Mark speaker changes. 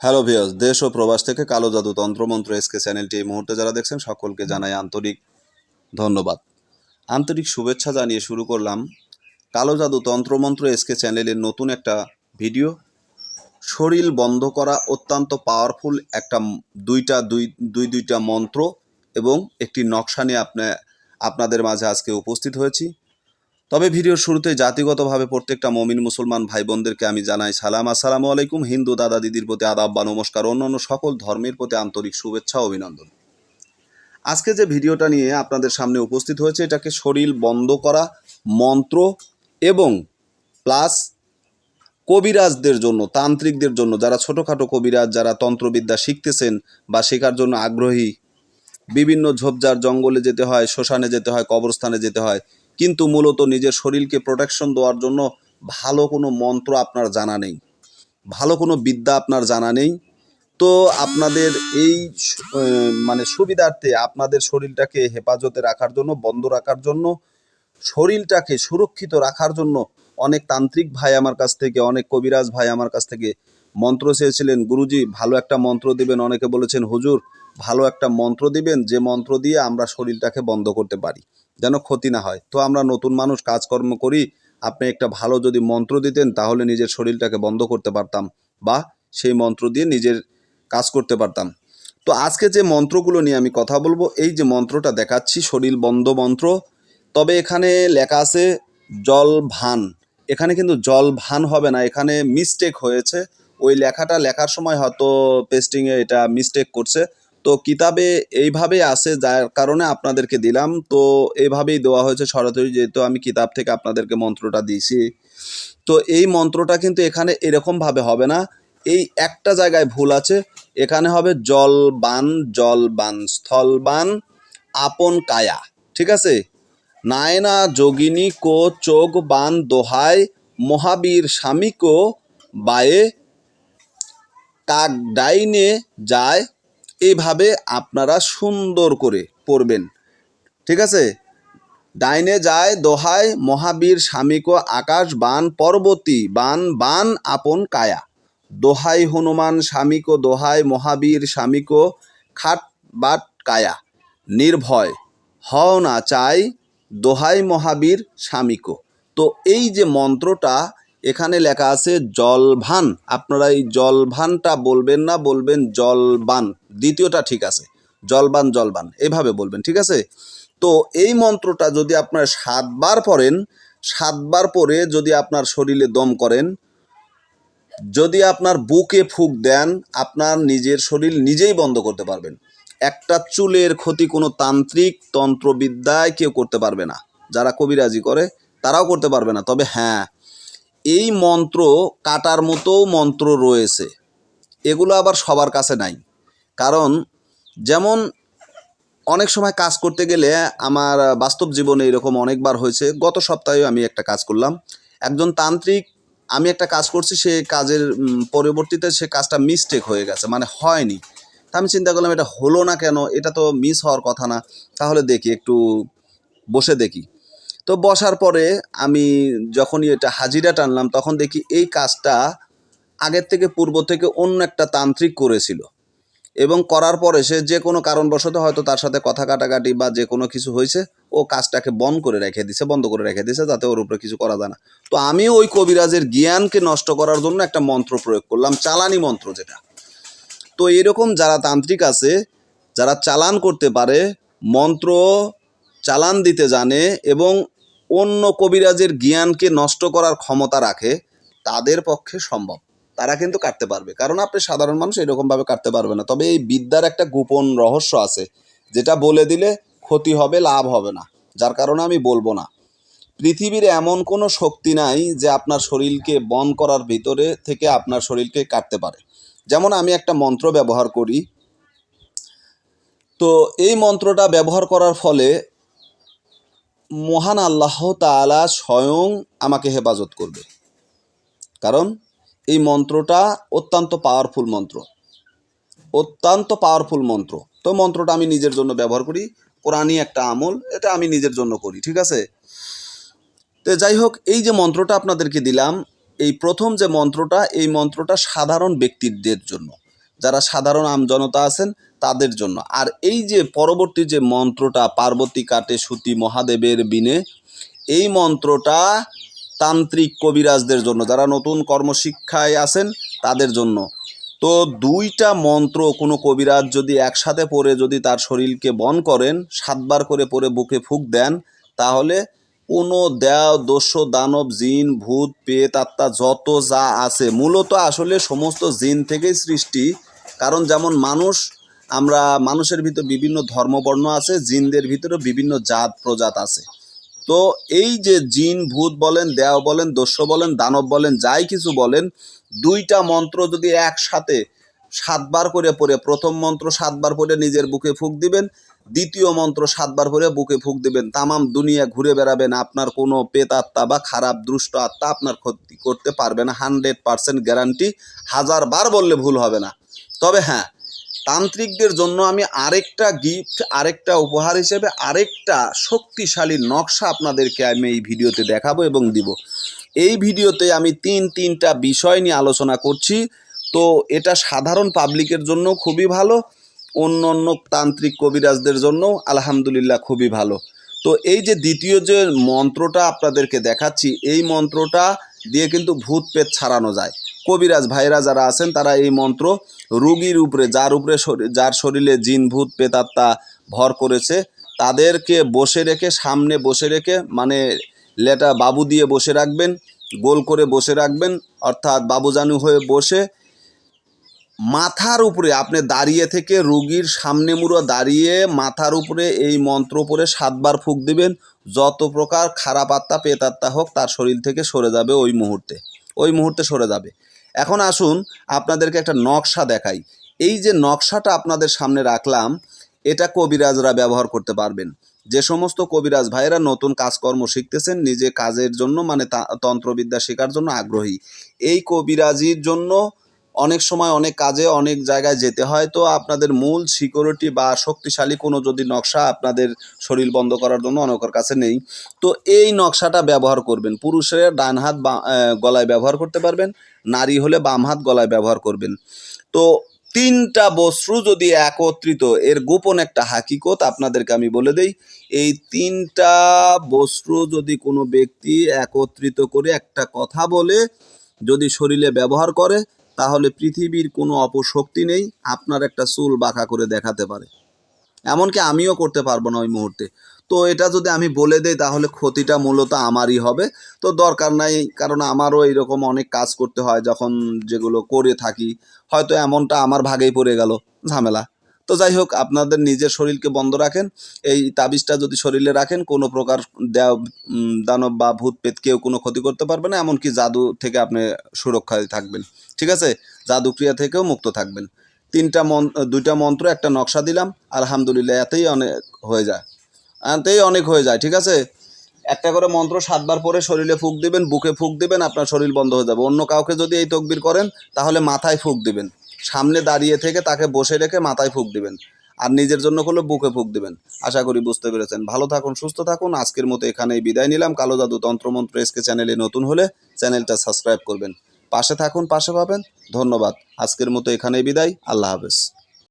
Speaker 1: Hello viewers, দেশ ও প্রবাস থেকে কালো জাদু তন্ত্রমন্ত্র এসকে চ্যানেলটি এই মুহূর্তে যারা দেখছেন সকলকে জানাই আন্তরিক ধন্যবাদ। আন্তরিক শুভেচ্ছা জানিয়ে শুরু করলাম কালো জাদু তন্ত্রমন্ত্র এসকে চ্যানেলের নতুন একটা ভিডিও। শরীর বন্ধ করা অত্যন্ত পাওয়ারফুল একটা দুইটা দুই দুই দুইটা মন্ত্র এবং একটি নকশা নিয়ে আপনা আপনাদের মাঝে আজকে উপস্থিত হয়েছি। তবে ভিডিওর শুরুতে জাতিগতভাবে প্রত্যেকটা মমিন মুসলমান ভাই বোনদেরকে আমি জানাই সালাম। আসসালামু আলাইকুম, হিন্দু দাদা দিদির প্রতি আদাব বা নমস্কার, অন্যান্য সকল ধর্মের প্রতি আন্তরিক শুভেচ্ছা অভিনন্দন। আজকে যে ভিডিওটা নিয়ে আপনাদের সামনে উপস্থিত হয়েছে, এটাকে শরীর বন্ধ করা মন্ত্র এবং প্লাস কবিরাজদের জন্য, তান্ত্রিকদের জন্য, যারা ছোটোখাটো কবিরাজ, যারা তন্ত্রবিদ্যা শিখতেছেন বা শেখার জন্য আগ্রহী, বিভিন্ন ঝোপঝাড়, জঙ্গলে যেতে হয়, শ্মশানে যেতে হয়, কবরস্থানে যেতে হয় কিন্তু মূলত নিজের শরীরকে প্রোটেকশন দেওয়ার জন্য ভালো কোনো মন্ত্র আপনার জানা নেই। ভালো কোনো বিদ্যা আপনার জানা নেই। তো আপনাদের এই মানে সুবিধার্থে আপনাদের শরীরটাকে হেফাজতে রাখার জন্য, বন্ধ রাখার জন্য, শরীরটাকে সুরক্ষিত রাখার জন্য অনেক তান্ত্রিক ভাই আমার কাছ থেকে, অনেক কবিরাজ ভাই আমার কাছ থেকে মন্ত্র চেয়েছিলেন, গুরুজি, ভালো একটা মন্ত্র দিবেন। অনেকে বলেছেন, হুজুর, ভালো একটা মন্ত্র দিবেন, যে মন্ত্র দিয়ে আমরা শরীরটাকে বন্ধ করতে পারি। যেন ক্ষতি না হয়। তো আমরা নতুন মানুষ, কাজকর্ম করি, আপনি একটা ভালো যদি মন্ত্র দিতেন, তাহলে নিজের শরীরটাকে বন্ধ করতে পারতাম বা সেই মন্ত্র দিয়ে নিজের কাজ করতে পারতাম। তো আজকে যে মন্ত্রগুলো নিয়ে আমি কথা বলব, এই যে মন্ত্রটা দেখাচ্ছি, শরীর বন্ধ মন্ত্র। তবে এখানে লেখা আছে, জল ভান। এখানে কিন্তু জল ভান হবে না, এখানে মিস্টেক হয়েছে। ওই লেখাটা লেখার সময় হয়তো পেস্টিংয়ে এটা মিস্টেক করছে। তো কিতাবে এইভাবে আছে, যার কারণে আপনাদেরকে দিলাম। তো এইভাবেই দেওয়া হয়েছে সরাসরি, যেহেতু আমি কিতাব থেকে আপনাদেরকে মন্ত্রটা দিয়েছি। তো এই মন্ত্রটা কিন্তু এখানে এরকমভাবে হবে না। এই একটা জায়গায় ভুল আছে। এখানে হবে জল বান জল বান স্থল বান আপন কায়া, ঠিক আছে? নায়না, যোগিনী কো চোখ বান দোহায় মহাবীর স্বামী কো, বায়ে কাক ডাইনে যায় এইভাবে আপনারা সুন্দর করে পড়বেন। ঠিক আছে? ডাইনে যায়, দোহায়, মহাবীর, স্বামীকো, আকাশ, বান, পর্বতী, বান বান, আপন, কায়া। দোহাই হনুমান, স্বামীকো দোহাই মহাবীর, স্বামীকো, খাট, বাট, কায়া। নির্ভয়, হও না চাই দোহাই মহাবীর, স্বামীকো। তো এই যে মন্ত্রটা এখানে লেখা আছে জলভান। আপনারা এই জলভানটা বলবেন না, বলবেন জলবান। দ্বিতীয়টা ঠিক আছে। জলবান জলবান। এভাবে বলবেন, ঠিক আছে? তো এই মন্ত্রটা যদি আপনার সাতবার পড়েন, সাতবার পরে যদি আপনার শরীরে দম করেন, যদি আপনার বুকে ফুক দেন, আপনার নিজের শরীর নিজেই বন্ধ করতে পারবেন। একটা চুলের ক্ষতি কোনো তান্ত্রিক তন্ত্রবিদ্যায় কেউ করতে পারবে না। যারা কবিরাজি করে, তারাও করতে পারবে না। তবে হ্যাঁ এই মন্ত্র কাটার মতো মন্ত্র রয়েছে। এগুলো আবার সবার কাছে নাই। কারণ যেমন অনেক সময় কাজ করতে গেলে আমার বাস্তব জীবনে এরকম অনেকবার হয়েছে। গত সপ্তাহে আমি একটা কাজ করলাম। একজন তান্ত্রিক, আমি একটা কাজ করছি, সে কাজের পরবর্তীতে সে কাজটা মিস্টেক হয়ে গেছে মানে হয়নি। তা আমি চিন্তা করলাম, এটা হলো না কেন? এটা তো মিস হওয়ার কথা না। তাহলে দেখি, একটু বসে দেখি। তো বসার পরে আমি যখনই এটা হাজিরা টানলাম, তখন দেখি এই কাজটা আগের থেকে পূর্ব থেকে অন্য একটা তান্ত্রিক করেছিল। এবং করার পরে সে যে কোনো কারণবশত হয়তো তার সাথে কথা কাটাকাটি বা যে কোনো কিছু হয়েছে, ও কাজটাকে বন্ধ করে রেখে দিছে, বন্ধ করে রেখে দিছে, যাতে ওর উপরে কিছু করা যায় না। তো আমি ওই কবিরাজের জ্ঞানকে নষ্ট করার জন্য একটা মন্ত্র প্রয়োগ করলাম, চালানি মন্ত্র যেটা। তো এরকম যারা তান্ত্রিক আছে, যারা চালান করতে পারে, মন্ত্র চালান দিতে জানে এবং অন্য কবিরাজের জ্ঞানকে নষ্ট করার ক্ষমতা রাখে, তাদের পক্ষে সম্ভব। তারা কিন্তু কাটতে পারবে। কারণ আপনি সাধারণ মানুষ, এরকমভাবে কাটতে পারবে না। তবে এই বিদ্যার একটা গোপন রহস্য আছে, যেটা বলে দিলে ক্ষতি হবে, লাভ হবে না। যার কারণে আমি বলব না। পৃথিবীর এমন কোনো শক্তি নাই যে আপনার শরীরকে বন করার ভিতরে থেকে আপনার শরীরকে কাটতে পারে। যেমন আমি একটা মন্ত্র ব্যবহার করি। তো এই মন্ত্রটা ব্যবহার করার ফলে মহান আল্লাহ তাআলা স্বয়ং আমাকে হেফাজত করবে। কারণ এই মন্ত্রটা অত্যন্ত পাওয়ারফুল মন্ত্র। অত্যন্ত পাওয়ারফুল মন্ত্র। তো মন্ত্রটা আমি নিজের জন্য ব্যবহার করি, কোরআনই একটা আমল, এটা আমি নিজের জন্য করি, ঠিক আছে? তো যাই হোক, এই যে মন্ত্রটা আপনাদেরকে দিলাম, এই প্রথম যে মন্ত্রটা, এই মন্ত্রটা সাধারণ ব্যক্তিদের জন্য। যারা সাধারণ আমজনতা আছেন, তাদের জন্য। আর এই যে পরবর্তী যে মন্ত্রটা, পার্বতী কাটে সুতি মহাদেবের বিনে, এই মন্ত্রটা তান্ত্রিক কবিরাজদের জন্য, যারা নতুন কর্মশিক্ষায় আছেন, তাদের জন্য। তো দুইটা মন্ত্র কোনো কবিরাজ যদি একসাথে পড়ে, যদি তার শরীরকে বন করেন, সাতবার করে পড়ে বুকে ফুক দেন, তাহলে কোনো দেও, দস্য, দানব, জিন, ভূত, পেত, আত্মা, যত যা আছে, মূলত আসলে সমস্ত জিন থেকেই সৃষ্টি। কারণ যেমন মানুষ, আমরা মানুষের ভিতর বিভিন্ন ধর্মবর্ণ আছে, জিনদের ভিতরে বিভিন্ন জাত, প্রজাত আছে। তো এই যে জিন, ভূত বলেন দেও বলেন, দস্যু বলেন, দানব বলেন, যাই কিছু বলেন, দুইটা মন্ত্র যদি একসাথে সাতবার করে পড়ে, প্রথম মন্ত্র সাতবার পড়ে নিজের বুকে ফুক দিবেন, দ্বিতীয় মন্ত্র সাতবার পরে বুকে ফুক দিবেন, তামাম দুনিয়া ঘুরে বেড়াবেন, আপনার কোনো পেত আত্মা বা খারাপ দুষ্ট আত্মা আপনার ক্ষতি করতে পারবে না, হান্ড্রেড পার্সেন্ট গ্যারান্টি হাজার বার বললে ভুল হবে না। তবে হ্যাঁ তান্ত্রিকদের জন্য আমি আরেকটা গিফট আরেকটা উপহার হিসেবে আরেকটা শক্তিশালী নকশা আপনাদেরকে আমি এই ভিডিওতে দেখাবো এবং দিব। এই ভিডিওতে আমি তিন, তিনটা বিষয় নিয়ে আলোচনা করছি। তো এটা সাধারণ পাবলিকের জন্য খুবই ভালো, অন্য অন্য তান্ত্রিক কবিরাজদের জন্য আলহামদুলিল্লাহ খুবই ভালো। তো এই যে দ্বিতীয় যে মন্ত্রটা আপনাদেরকে দেখাচ্ছি, এই মন্ত্রটা দিয়ে কিন্তু ভূত পেট ছাড়ানো যায়। কবিরাজ ভাইরা যারা আছেন, তারা এই মন্ত্র, রুগীর উপরে, যার উপরে যার শরীরে জিন, ভূত পেতাত্মা ভর করেছে, তাদেরকে বসে রেখে, সামনে বসে রেখে মানে লেটা বাবু দিয়ে বসে রাখবেন, গোল করে বসে রাখবেন, অর্থাৎ বাবুজানু হয়ে বসে মাথার উপরে, আপনি দাঁড়িয়ে থেকে রুগীর সামনে মুড়ো দাঁড়িয়ে মাথার উপরে এই মন্ত্র পরে সাতবার ফুক দিবেন, যত প্রকার খারাপ আত্মা পেতাত্মা হোক, তার শরীর থেকে সরে যাবে ওই মুহূর্তে ওই মুহূর্তে সরে যাবে। এখন আসুন আপনাদেরকে একটা নকশা দেখাই। এই যে নকশাটা আপনাদের সামনে রাখলাম, এটা কবিরাজরা ব্যবহার করতে পারবেন। যে সমস্ত কবিরাজ ভাইয়েরা নতুন কাজকর্ম শিখতেছেন, নিজে কাজের জন্য মানে তন্ত্রবিদ্যা শেখার জন্য আগ্রহী। এই কবিরাজির জন্য অনেক সময় অনেক কাজে অনেক জায়গায় যেতে হয়। তো আপনাদের মূল সিকিউরিটি বা শক্তিশালী কোনো যদি নকশা আপনাদের শরীর বন্ধ করার জন্য অনেকের কাছে নেই, তো এই নকশাটা ব্যবহার করবেন। পুরুষের ডান হাত গলায় ব্যবহার করতে পারবেন, নারী হলে বাম হাত গলায় ব্যবহার করবেন। তো তিনটা বস্ত্র যদি একত্রিত, এর গোপন একটা হাকিকত আপনাদেরকে আমি বলে দেই, এই তিনটা বস্ত্র যদি কোনো ব্যক্তি একত্রিত করে একটা কথা বলে, যদি শরীরে ব্যবহার করে তাহলে পৃথিবীর কোনো অপশক্তি নেই, আপনার একটা চুল বাঁকা করে দেখাতে পারে। এমনকি আমিও করতে পারব না ওই মুহূর্তে। তো এটা যদি আমি বলে দেই, তাহলে ক্ষতিটা মূলত আমারই হবে। তো দরকার নাই, কারণ আমারও এরকম অনেক কাজ করতে হয় যখন যেগুলো করে থাকি। হয়তো এমনটা আমার ভাগেই পড়ে গেল, ঝামেলা। তো যাই হোক, আপনাদের নিজের শরীরকে বন্ধ রাখেন। এই তাবিজটা যদি শরীরে রাখেন, কোনো প্রকার দানব বা ভূত পেত কেউ কোনো ক্ষতি করতে পারবে না, এমনকি জাদু থেকে আপনি সুরক্ষায় থাকবেন। ঠিক আছে? জাদুক্রিয়া থেকেও মুক্ত থাকবেন। তিনটা মন, দুইটা মন্ত্র, একটা নকশা দিলাম। আলহামদুলিল্লাহ, এতেই অনেক হয়ে যায়। এতেই অনেক হয়ে যায়, ঠিক আছে? একটা করে মন্ত্র সাতবার পরে শরীরে ফুক দিবেন, বুকে ফুক দিবেন, আপনার শরীর বন্ধ হয়ে যাবে। অন্য কাউকে যদি এই তকবির করেন, তাহলে মাথায় ফুক দিবেন। সামনে দাঁড়িয়ে থেকে তাকে বসে রেখে মাথায় ফুক দিবেন। আর নিজের জন্য করলে বুকে ফুক দিবেন। আশা করি বুঝতে পেরেছেন। ভালো থাকুন, সুস্থ থাকুন। আজকের মতো এখানেই বিদায় নিলাম। কালো জাদু তন্ত্রমন্ত্র এসকে চ্যানেলে নতুন হলে চ্যানেলটা সাবস্ক্রাইব করবেন। পাশে থাকুন, পাশে পাবেন। ধন্যবাদ। আজকের মতো এখানেই বিদায়। আল্লাহ হাফেজ।